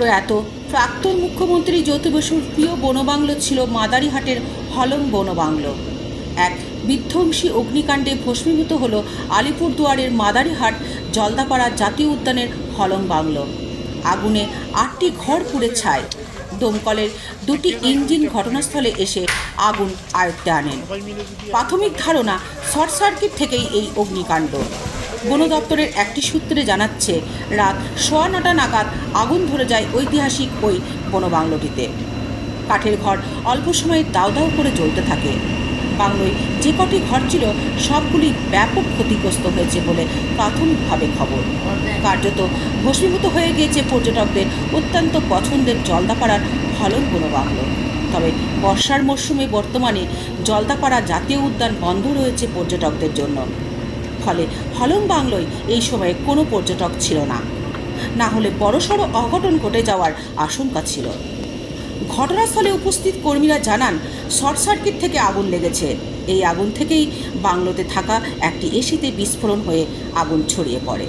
খ্যাত প্রাক্তন মুখ্যমন্ত্রী জ্যোতি বসুর প্রিয় বনবাংলো ছিল মাদারিহাটের হলং বনবাংলো। এক বিধ্বংসী অগ্নিকাণ্ডে ভস্মীভূত হল আলিপুরদুয়ারের মাদারিহাট জলদাপাড়া জাতীয় উদ্যানের হলং বাংলো। আগুনে আটটি ঘর পুড়ে ছায় দমকলের দুটি ইঞ্জিন ঘটনাস্থলে এসে আগুন আয়ত্তে আনেন। প্রাথমিক ধারণা শর্ট সার্কিট থেকেই এই অগ্নিকাণ্ড। বন দপ্তরের একটি সূত্রে জানাচ্ছে, রাত সোয়া নটা নাগাদ আগুন ধরে যায় ঐতিহাসিক ওই বনবাংলোটিতে। কাঠের ঘর অল্প সময়ে দাউ দাউ করে জ্বলতে থাকে। বাংলোয় যে কটি ঘর ছিল, সবগুলি ব্যাপক ক্ষতিগ্রস্ত হয়েছে বলে প্রাথমিকভাবে খবর। কার্যত ভস্মীভূত হয়ে গিয়েছে পর্যটকদের অত্যন্ত পছন্দের জলদাপাড়ার হলন বনবাংলো। তবে বর্ষার মরশুমে বর্তমানে জলদাপাড়া জাতীয় উদ্যান বন্ধ রয়েছে পর্যটকদের জন্য। ফলে হলং বাংলোয় এই সময়ে কোনো পর্যটক ছিল না। না হলে বড়সড় অঘটন ঘটে যাওয়ার আশঙ্কা ছিল। ঘটনাস্থলে উপস্থিত কর্মীরা জানান, শর্ট সার্কিট থেকে আগুন লেগেছে। এই আগুন থেকেই বাংলোতে থাকা একটি এসিতে বিস্ফোরণ হয়ে আগুন ছড়িয়ে পড়ে।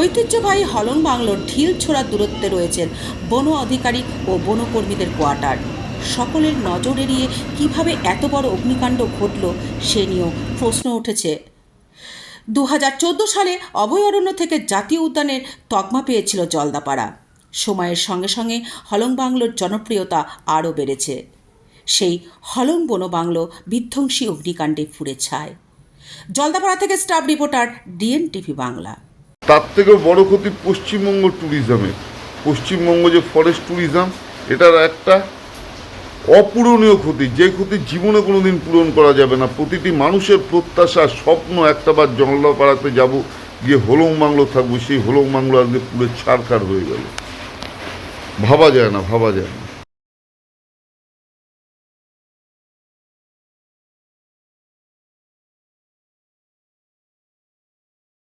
ঐতিহ্যবাহী হলং বাংলোর ঢিল ছোড়ার দূরত্বে রয়েছেন বন আধিকারিক ও বনকর্মীদের কোয়ার্টার। সকলের নজর এড়িয়ে কীভাবে এত বড় অগ্নিকাণ্ড ঘটল সে নিয়েও প্রশ্ন উঠেছে দু হাজার চোদ্দ সালে অভয়ারণ্য থেকে জাতীয় উদ্যানের তকমা পেয়েছিল জলদাপাড়া। সময়ের সঙ্গে সঙ্গে হলং বাংলোর জনপ্রিয়তা আরও বেড়েছে। সেই হলং বনবাংলো বিধ্বংসী অগ্নিকাণ্ডে ফুরে ছায়। জলদাপাড়া থেকে staff reporter D N TV Bangla. তার থেকেও বড় ক্ষতি পশ্চিমবঙ্গ ট্যুরিজমের। পশ্চিমবঙ্গ যে ফরেস্ট ট্যুরিজম এটার একটা অপূরণীয় ক্ষতি, যে ক্ষতি জীবনে কোনো দিন পূরণ করা যাবে না। প্রতিটি মানুষের প্রত্যাশা, স্বপ্ন, একটাবার জংলাপাড়াতে যাব, গিয়ে হোলং বাংলো থাকব, সেই হোলং বাংলো আজকে পুরো ছাড়খাড় হয়ে গেল। ভাবা যায় না, ভাবা যায় না।